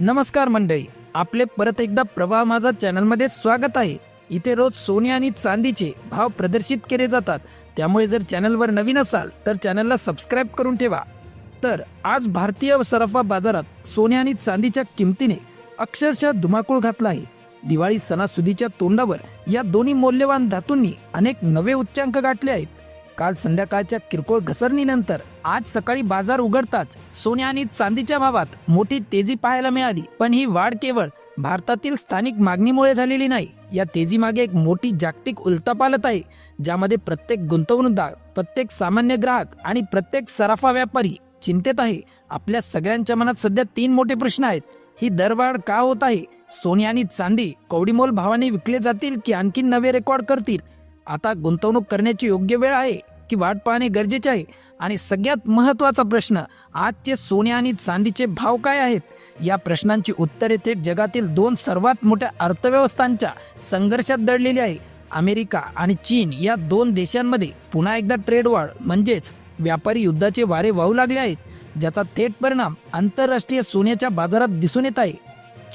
नमस्कार मंडळी आपले परत एकदा प्रवाह माझा चॅनलमध्ये स्वागत आहे. इथे रोज सोने आणि चांदीचे भाव प्रदर्शित केले जातात. त्यामुळे जर चॅनलवर नवीन असाल तर चॅनलला सबस्क्राईब करून ठेवा. तर आज भारतीय सराफा बाजारात सोने आणि चांदीच्या किमतीने अक्षरशः धुमाकूळ घातला आहे. दिवाळी सणासुदीच्या तोंडावर या दोन्ही मौल्यवान धातूंनी अनेक नवे उच्चांक गाठले आहेत. काल संध्याकाळच्या किरकोळ घसरणीनंतर आज सकाळी बाजार उघडताच सोने आणि चांदीच्या भावात मोठी तेजी पाहायला मिळाली. पण ही वाढ केवळ भारतातील स्थानिक मागणीमुळे झालेली नाही. या तेजीमागे एक मोठी जागतिक उलतापालत आहे ज्यामध्ये प्रत्येक गुंतवणूकदार प्रत्येक सामान्य ग्राहक आणि प्रत्येक सराफा व्यापारी चिंतेत आहे. आपल्या सगळ्यांच्या मनात सध्या तीन मोठे प्रश्न आहेत. ही दरवाढ का होत आहे? सोने आणि चांदी कवडीमोल भावाने विकले जातील की आणखी नवे रेकॉर्ड करतील? आता गुंतवणूक करण्याची योग्य वेळ आहे की वाट पाहणे गरजेचे आहे? आणि सगळ्यात महत्त्वाचा प्रश्न आजचे सोने आणि चांदीचे भाव काय आहेत? या प्रश्नांची उत्तरे थेट जगातील दोन सर्वात मोठ्या अर्थव्यवस्थांच्या संघर्षात दडलेली आहे. अमेरिका आणि चीन या दोन देशांमध्ये पुन्हा एकदा ट्रेड वाढ म्हणजेच व्यापारी युद्धाचे वारे वाहू लागले आहेत ज्याचा थेट परिणाम आंतरराष्ट्रीय सोन्याच्या बाजारात दिसून येत आहे.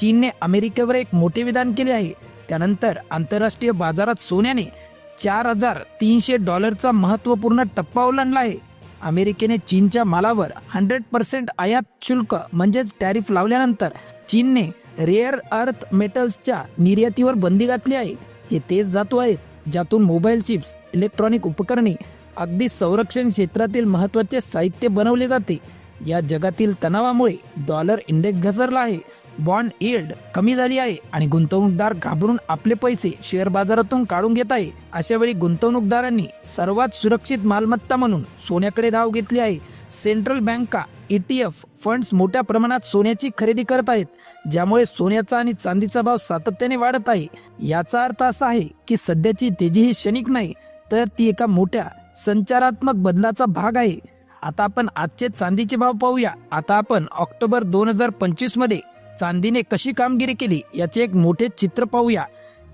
चीनने अमेरिकेवर एक मोठे विधान केले आहे. त्यानंतर आंतरराष्ट्रीय बाजारात सोन्याने चार हजार तीनशे डॉलरचा महत्त्वपूर्ण टप्पा ओलांडला आहे. अमेरिकेने चीनच्या मालावर हंड्रेड पर्सेंट आयात शुल्क म्हणजेच टॅरिफ लावल्यानंतर चीनने रेअर अर्थ मेटल्सच्या निर्यातीवर बंदी घातली आहे. हे तेच धातू आहेत ज्यातून मोबाईल चिप्स इलेक्ट्रॉनिक उपकरणे अगदी संरक्षण क्षेत्रातील महत्त्वाचे साहित्य बनवले जाते. या जगातील तणावामुळे डॉलर इंडेक्स घसरला आहे. बॉन्ड यील्ड कमी झाली आहे आणि गुंतवणूकदार घाबरून आपले पैसे शेअर बाजारातून काढून घेत आहे. अशा वेळी गुंतवणूकदारांनी सर्वात सुरक्षित मालमत्ता म्हणून सोन्याकडे धाव घेतली आहे. सेंट्रल बँका ईटीएफ फंड्स मोठ्या प्रमाणात सोन्याची खरेदी करत आहेत ज्यामुळे सोन्याचा आणि चांदीचा भाव सातत्याने वाढत आहे. याचा अर्थ असा आहे की सध्याची तेजी ही क्षणिक नाही तर ती एका मोठ्या संचारात्मक बदलाचा भाग आहे. आता आपण आजचे चांदीचे भाव पाहूया. आता आपण ऑक्टोबर दोन हजार पंचवीसमध्ये चांदीने कशी कामगिरी केली याचे एक मोठे चित्र पाहूया.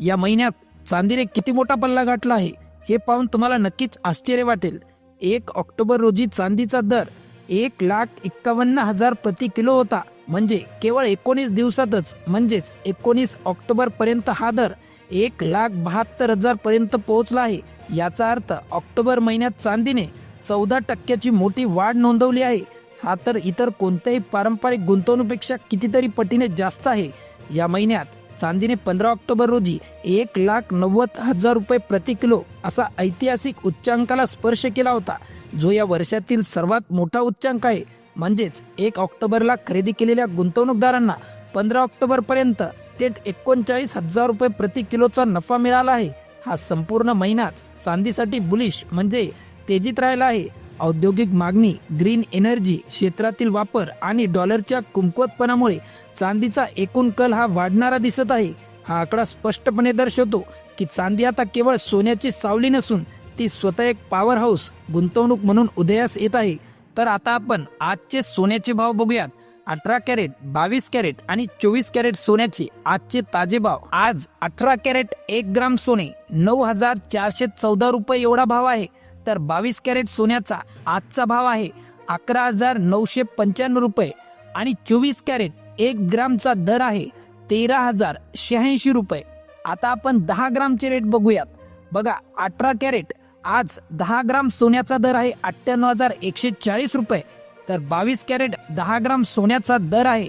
या महिन्यात चांदीने किती मोठा पल्ला गाठला आहे हे पाहून तुम्हाला नक्कीच आश्चर्य वाटेल. एक ऑक्टोबर रोजी चांदीचा दर एक लाख एक्कावन्न हजार प्रति किलो होता. म्हणजे केवळ एकोणीस दिवसातच म्हणजेच एकोणीस ऑक्टोबर पर्यंत हा दर एक लाख बहात्तर हजार पर्यंत पोहोचला आहे. याचा अर्थ ऑक्टोबर महिन्यात चांदीने चौदा टक्क्याची मोठी वाढ नोंदवली आहे. हा तर इतर कोणत्याही पारंपरिक गुंतवणूकपेक्षा कितीतरी पटीने जास्त आहे. या महिन्यात चांदीने पंधरा ऑक्टोबर रोजी एक लाख नव्वद हजार रुपये प्रति किलो असा ऐतिहासिक उच्चांकाला स्पर्श केला होता जो या वर्षातील सर्वात मोठा उच्चांक आहे. म्हणजेच एक ऑक्टोबरला खरेदी केलेल्या गुंतवणूकदारांना पंधरा ऑक्टोबरपर्यंत थेट एकोणचाळीस हजार रुपये प्रति किलोचा नफा मिळाला आहे. हा संपूर्ण महिनाच चांदीसाठी बुलिश म्हणजे तेजीत राहिला आहे. औद्योगिक मागणी ग्रीन एनर्जी क्षेत्रातील वापर आणि डॉलरच्या कुमकुवतपणामुळे चांदीचा एकूण कल हा वाढणारा दिसत आहे. हा आकडा स्पष्टपणे दर्शवतो की चांदी आता केवळ सोन्याची सावली नसून ती स्वतः एक पॉवर हाऊस गुंतवणूक म्हणून उदयास येत आहे. तर आता आपण आजचे सोन्याचे भाव बघूयात. अठरा कॅरेट बावीस कॅरेट आणि चोवीस कॅरेट सोन्याचे आजचे ताजे भाव. आज अठरा कॅरेट एक ग्राम सोने नऊ हजार चारशे चौदा रुपये एवढा भाव आहे. तर बावीस कॅरेट सोन्याचा आजचा भाव आहे अकरा हजार नऊशे पंच्याण्णव रुपये आणि चोवीस कॅरेट एक ग्रामचा दर आहे तेरा हजार शहाऐंशी रुपये. आता आपण दहा ग्रामचे रेट बघूयात. बघा अठरा कॅरेट आज दहा ग्राम सोन्याचा दर आहे अठ्ठ्याण्णव हजार एकशे चाळीस रुपये. तर बावीस कॅरेट दहा ग्राम सोन्याचा दर आहे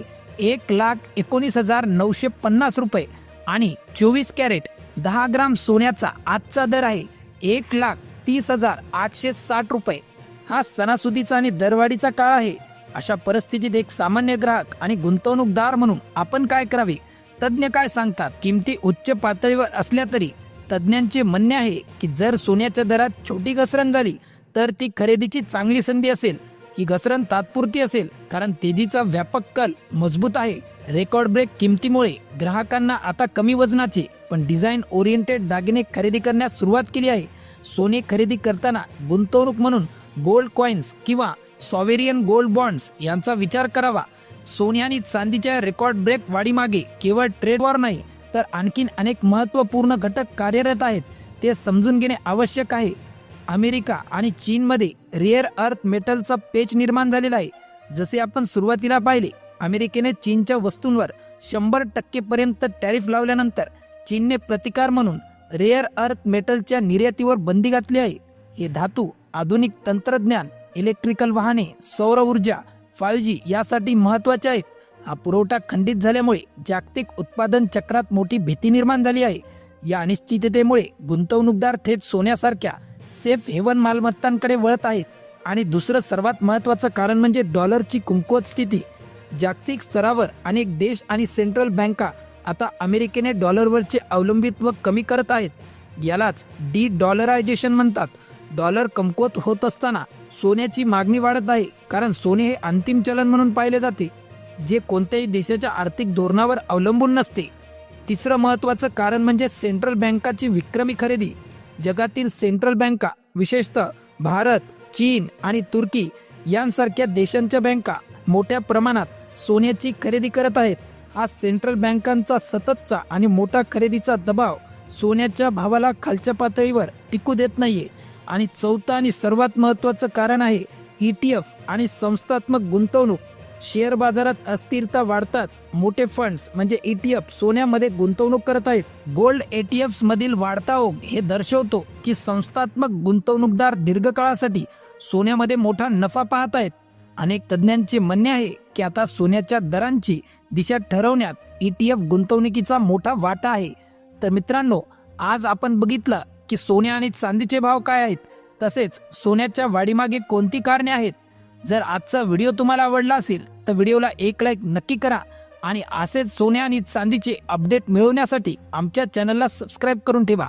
एक लाख एकोणीस हजार नऊशे पन्नास रुपये. आणि चोवीस कॅरेट दहा ग्राम सोन्याचा आजचा दर आहे एक लाख तीस हजार आठशे साठ रुपये. हा सणासुदीचा आणि दरवाढीचा काळ आहे. अशा परिस्थितीत एक सामान्य ग्राहक आणि गुंतवणूकदार म्हणून आपण काय करावे? तज्ज्ञ काय सांगतात? किमती उच्च पातळीवर असल्या तरी तज्ज्ञांचे म्हणणे आहे की जर सोन्याच्या दरात छोटी घसरण झाली तर ती खरेदीची चांगली संधी असेल. ही घसरण तात्पुरती असेल कारण तेजीचा व्यापक कल मजबूत आहे. रेकॉर्ड ब्रेक किमतीमुळे ग्राहकांना आता कमी वजनाचे पण डिझाईन ओरिएंटेड दागिने खरेदी करण्यास सुरुवात केली आहे. सोने खरेदी करताना गुंतवणूक म्हणून गोल्ड कॉइन्स किंवा सॉवेरियन गोल्ड बॉन्ड्स यांचा विचार करावा. सोने आणि चांदीच्या रेकॉर्ड ब्रेक वाढीमागे केवळ ट्रेड वॉर नाही तर आणखीन अनेक महत्त्वपूर्ण घटक कार्यरत आहेत ते समजून घेणे आवश्यक आहे. अमेरिका आणि चीनमध्ये रेअर अर्थ मेटलचा पेच निर्माण झालेला आहे. जसे आपण सुरुवातीला पाहिले अमेरिकेने चीनच्या वस्तूंवर शंभर टक्केपर्यंत टॅरिफ लावल्यानंतर चीनने प्रतिकार म्हणून रेअर अर्थ मेटलच्या निर्यातीवर बंदी घातली आहे. हे धातू आधुनिक तंत्रज्ञान इलेक्ट्रिकल वाहने सौर ऊर्जा फाय जी यासाठी महत्त्वाचे आहेत. हा पुरवठा खंडित झाल्यामुळे जागतिक उत्पादन चक्रात मोठी भीती निर्माण झाली आहे. या अनिश्चिततेमुळे गुंतवणूकदार थेट सोन्यासारख्या सेफ हेवन मालमत्तांकडे वळत आहेत. आणि दुसरं सर्वात महत्वाचं कारण म्हणजे डॉलरची कमकुवत स्थिती. जागतिक स्तरावर अनेक देश आणि सेंट्रल बँका आता अमेरिकेने डॉलरवरचे अवलंबित्व कमी करत आहेत. यालाच डी डॉलरायझेशन म्हणतात. डॉलर कमकुवत होत असताना सोन्याची मागणी वाढत आहे कारण सोने हे अंतिम चलन म्हणून पाहिले जाते जे कोणत्याही देशाच्या आर्थिक धोरणावर अवलंबून नसते. तिसरं महत्त्वाचं कारण म्हणजे सेंट्रल बँकाची विक्रमी खरेदी. जगातील सेंट्रल बँका विशेषतः भारत चीन आणि तुर्की यांसारख्या देशांच्या बँका मोठ्या प्रमाणात सोन्याची खरेदी करत आहेत. हा सेंट्रल बँकांचा सततचा आणि मोठा खरेदीचा दबाव सोन्याच्या भावाला खालच्या पातळीवर टिकू देत नाहीये. आणि चौथं आणि सर्वात महत्वाचं कारण आहे ईटीएफ आणि संस्थात्मक गुंतवणूक. शेअर बाजारात अस्थिरता वाढताच मोठे फंड्स म्हणजे ईटीएफ सोन्यामध्ये गुंतवणूक करत आहेत. गोल्ड एटीएफ मधील वाढता ओघ हे दर्शवतो की संस्थात्मक गुंतवणूकदार दीर्घकाळासाठी सोन्यामध्ये मोठा नफा पाहत आहेत. अनेक तज्ज्ञांचे म्हणणे आहे की आता सोन्याच्या दरांची दिशा ठरवण्यात ईटीएफ गुंतवणुकीचा मोठा वाटा आहे. तर मित्रांनो आज आपण बघितलं की सोन्या आणि चांदीचे भाव काय आहेत. तसेच सोन्याच्या वाढीमागे कोणती कारणे आहेत. जर आजचा व्हिडिओ तुम्हाला आवडला असेल तर व्हिडिओला एक लाईक नक्की करा आणि असेच सोन्या आणि चांदीचे अपडेट मिळवण्यासाठी आमच्या चॅनलला सबस्क्राईब करून ठेवा.